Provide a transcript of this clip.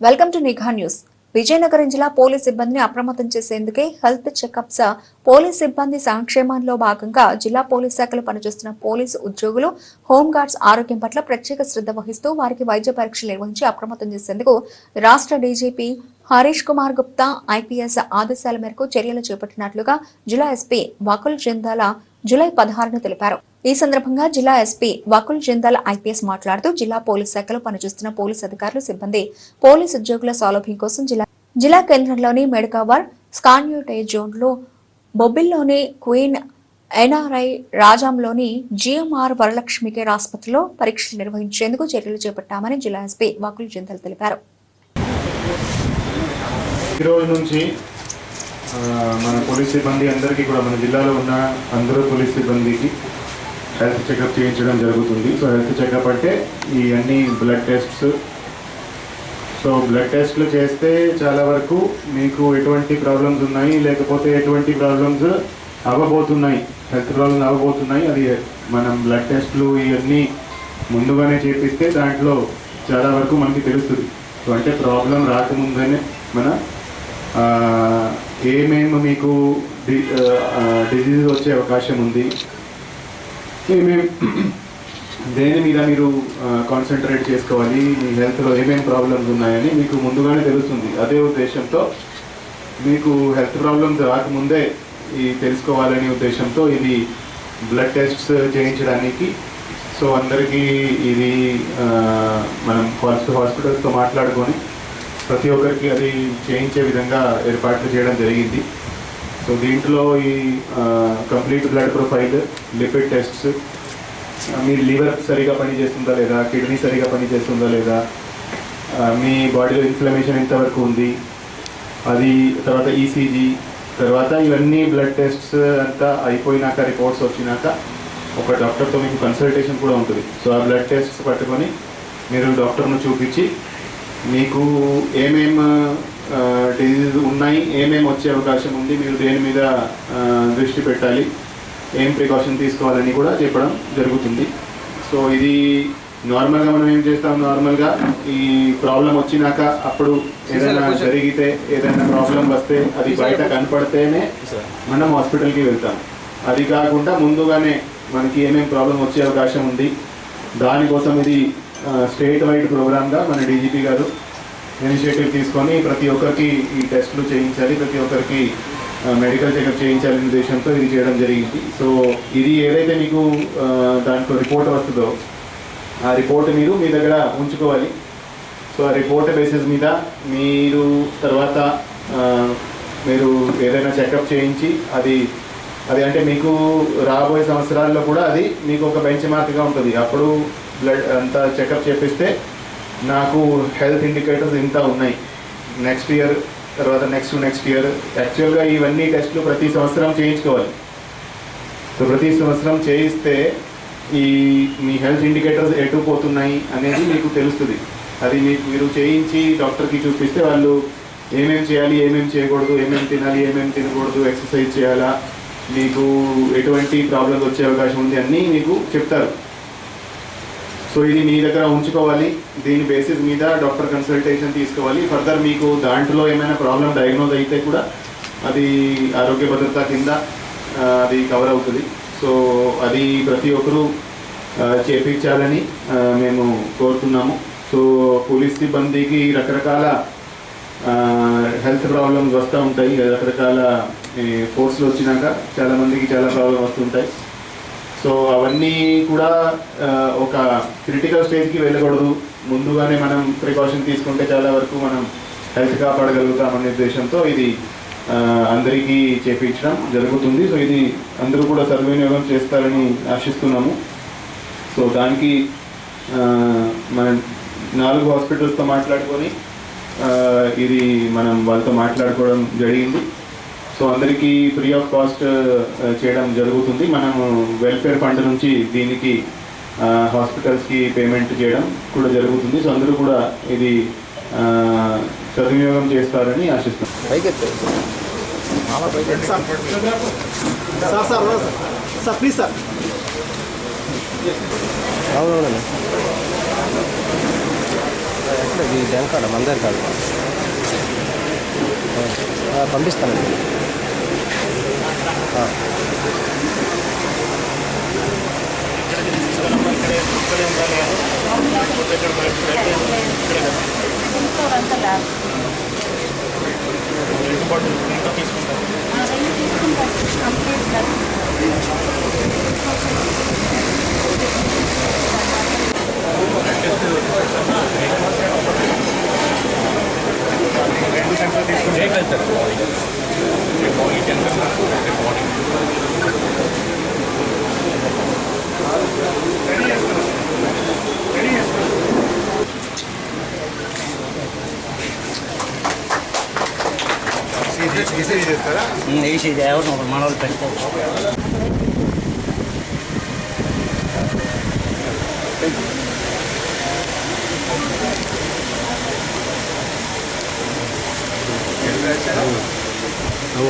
Welcome to Nigha news. Vizianagaram జిల్లా police సిబ్బందిని అప్రమత్తం చేసేందుకే హెల్త్ చెకప్స్ పోలీస్ సిబ్బంది సంక్షేమంలో భాగంగా జిల్లా పోలీస్ శాఖలో పనిచేస్తున్న పోలీసు ఉద్యోగులు హోంగార్డ్స్ ఆరోగ్యం పట్ల ప్రత్యేక శ్రద్ధ వహిస్తూ వారికి వైద్య పరీక్షలు నిర్వహించి అప్రమత్తం చేసేందుకు రాష్ట్ర డీజీపీ హరీష్ కుమార్ గుప్తా ఐపీఎస్ ఆదేశాల మేరకు చర్యలు చేపట్టినట్లుగా జిల్లా ఎస్పీ వకుల్ జిందాల జులై పదహారున తెలిపారు. ఈ సందర్భంగా జిల్లా ఎస్పీ వకుల్ జిందాల్ ఐపీఎస్ మాట్లాడుతూ జిల్లా పోలీస్ శాఖలో పనిచేస్తున్న పోలీస్ అధికారులు సిబ్బంది పోలీస్ ఉద్యోగుల సౌలభ్యం కోసం జిల్లా జిల్లా కేంద్రంలోని మెడకవర్ స్కాన్యూటే జోన్లో బొబ్బిల్లోని క్వీన్ ఎన్ఆర్ఐ రాజాంలోని జిఎంఆర్ వరలక్ష్మి కేర్ ఆసుపత్రిలో పరీక్షలు నిర్వహించేందుకు చర్యలు చేపట్టామని జిల్లా ఎస్పీ వకుల్ జిందాల్ తెలిపారు. నుంచి మన పోలీస్ సిబ్బంది అందరికీ కూడా మన జిల్లాలో ఉన్న అందరూ పోలీస్ సిబ్బందికి హెల్త్ చెకప్ చేయించడం జరుగుతుంది. సో హెల్త్ చెకప్ అంటే ఈ అన్ని బ్లడ్ టెస్ట్స్. సో బ్లడ్ టెస్ట్లు చేస్తే చాలా వరకు మీకు ఎటువంటి ప్రాబ్లమ్స్ ఉన్నాయి లేకపోతే ఎటువంటి ప్రాబ్లమ్స్ అవ్వబోతున్నాయి. హెల్త్ ప్రాబ్లమ్స్ అవ్వబోతున్నాయి. అది మనం బ్లడ్ టెస్ట్లు ఇవన్నీ ముందుగానే చేపిస్తే దాంట్లో చాలా వరకు మనకి తెలుస్తుంది. సో అంటే ప్రాబ్లం రాకముందనే మన ఏమేమి మీకు డిజీజ్ వచ్చే అవకాశం ఉంది. ఏమేమి దేని మీద మీరు కాన్సన్ట్రేట్ చేసుకోవాలి మీ హెల్త్లో ఏమేమి ప్రాబ్లమ్స్ ఉన్నాయని మీకు ముందుగానే తెలుస్తుంది. అదే ఉద్దేశంతో మీకు హెల్త్ ప్రాబ్లమ్స్ రాకముందే ఈ తెలుసుకోవాలనే ఉద్దేశంతో ఇది బ్లడ్ టెస్ట్స్ చేయించడానికి. సో అందరికీ ఇది మనం ఫస్ట్ హాస్పిటల్స్తో మాట్లాడుకొని ప్రతి ఒక్కరికి అది చేయించే విధంగా ఏర్పాట్లు చేయడం జరిగింది. సో దీంట్లో ఈ complete blood profile lipid tests మీ లివర్ సరిగా పనిచేస్తుందా లేదా కిడ్నీ సరిగా పనిచేస్తుందా లేదా మీ బాడీలో ఇన్ఫ్లమేషన్ ఎంతవరకు ఉంది అది తర్వాత ఈసీజీ తర్వాత ఇవన్నీ బ్లడ్ టెస్ట్స్ అంతా అయిపోయినాక రిపోర్ట్స్ వచ్చినాక ఒక డాక్టర్తో మీకు కన్సల్టేషన్ కూడా ఉంటుంది. సో ఆ బ్లడ్ టెస్ట్స్ పట్టుకొని మీరు డాక్టర్ను చూపించి మీకు ఏమేం డిజీజ్ ఉన్నాయి. ఏమేమి వచ్చే అవకాశం ఉంది మీరు దేని మీద దృష్టి పెట్టాలి? ఏం ప్రికాషన్ తీసుకోవాలని కూడా చెప్పడం జరుగుతుంది. సో ఇది నార్మల్గా మనం ఏం చేస్తాం? నార్మల్గా ఈ ప్రాబ్లం వచ్చినాక అప్పుడు ఏదైనా జరిగితే ఏదైనా ప్రాబ్లం వస్తే అది బయట కనపడితేనే మనం హాస్పిటల్కి వెళ్తాం. అది కాకుండా ముందుగానే మనకి ఏమేమి ప్రాబ్లం వచ్చే అవకాశం ఉంది? దానికోసం ఇది స్టేట్ వైడ్ ప్రోగ్రామ్గా మన డీజీపీ గారు ఇనిషియేటివ్ తీసుకొని ప్రతి ఒక్కరికి ఈ టెస్టులు చేయించాలి ప్రతి ఒక్కరికి మెడికల్ చెకప్ చేయించాలనే ఉద్దేశంతో ఇది చేయడం జరిగింది. సో ఇది ఏదైతే మీకు దాంట్లో రిపోర్ట్ వస్తుందో ఆ రిపోర్ట్ మీరు మీ దగ్గర ఉంచుకోవాలి. సో ఆ రిపోర్ట్ బేసిస్ మీద మీరు తర్వాత మీరు ఏదైనా చెకప్ చేయించి అది అది అంటే మీకు రాబోయే సంవత్సరాల్లో కూడా అది మీకు ఒక బెంచ్ మార్క్గా ఉంటుంది. అప్పుడు బ్లడ్ అంతా చెకప్ చేపిస్తే నాకు హెల్త్ ఇండికేటర్స్ ఇంత ఉన్నాయి. నెక్స్ట్ ఇయర్ తర్వాత నెక్స్ట్ నెక్స్ట్ ఇయర్ యాక్చువల్గా ఇవన్నీ టెస్ట్లు ప్రతి సంవత్సరం చేయించుకోవాలి. సో ప్రతి సంవత్సరం చేయిస్తే ఈ మీ హెల్త్ ఇండికేటర్స్ ఎటు పోతున్నాయి అనేది మీకు తెలుస్తుంది. అది మీకు మీరు చేయించి డాక్టర్కి చూపిస్తే వాళ్ళు ఏమేమి చేయాలి ఏమేమి చేయకూడదు ఏమేమి తినాలి ఏమేమి తినకూడదు ఎక్సర్సైజ్ చేయాలా మీకు ఎటువంటి ప్రాబ్లమ్స్ వచ్చే అవకాశం ఉంది అన్నీ మీకు చెప్తారు. సో ఇది మీ దగ్గర ఉంచుకోవాలి. దీని బేసిస్ మీద డాక్టర్ కన్సల్టేషన్ తీసుకోవాలి. ఫర్దర్ మీకు దాంట్లో ఏమైనా ప్రాబ్లం డయాగ్నోజ్ అయితే కూడా అది ఆరోగ్య భద్రత కింద అది కవర్ అవుతుంది. సో అది ప్రతి ఒక్కరూ చేపించాలని మేము కోరుతున్నాము. సో పోలీస్ సిబ్బందికి రకరకాల హెల్త్ ప్రాబ్లమ్స్ వస్తూ ఉంటాయి. రకరకాల ఫోర్స్లు వచ్చినాక చాలా మందికి చాలా ప్రాబ్లం వస్తుంటాయి. సో అవన్నీ కూడా ఒక క్రిటికల్ స్టేజ్కి వెళ్ళకూడదు. ముందుగానే మనం ప్రికాషన్ తీసుకుంటే చాలా వరకు మనం హెల్త్ కాపాడగలుగుతామనే ఉద్దేశంతో ఇది అందరికీ చేపించడం జరుగుతుంది. సో ఇది అందరూ కూడా సద్వినియోగం చేస్తారని ఆశిస్తున్నాము. సో దానికి మన మనం నాలుగు హాస్పిటల్స్తో మాట్లాడుకొని ఇది మనం వాళ్ళతో మాట్లాడుకోవడం జరిగింది. సో అందరికీ ఫ్రీ ఆఫ్ కాస్ట్ చేయడం జరుగుతుంది మనం వెల్ఫేర్ ఫండ్ నుంచి దీనికి హాస్పిటల్స్కి పేమెంట్ చేయడం కూడా జరుగుతుంది సో అందరూ కూడా ఇది సద్వినియోగం చేస్తారని ఆశిస్తున్నాం పైకి ఎత్తారు మామ పైకి sir sir sir please sir అవునవునండి ఇది బ్యాంక్ కార్డు మన దగ్గర కాదు ఆ, పంపిస్తానండి ఆ. వేసి ఎవరు మన వాళ్ళు పెడతారు ఆ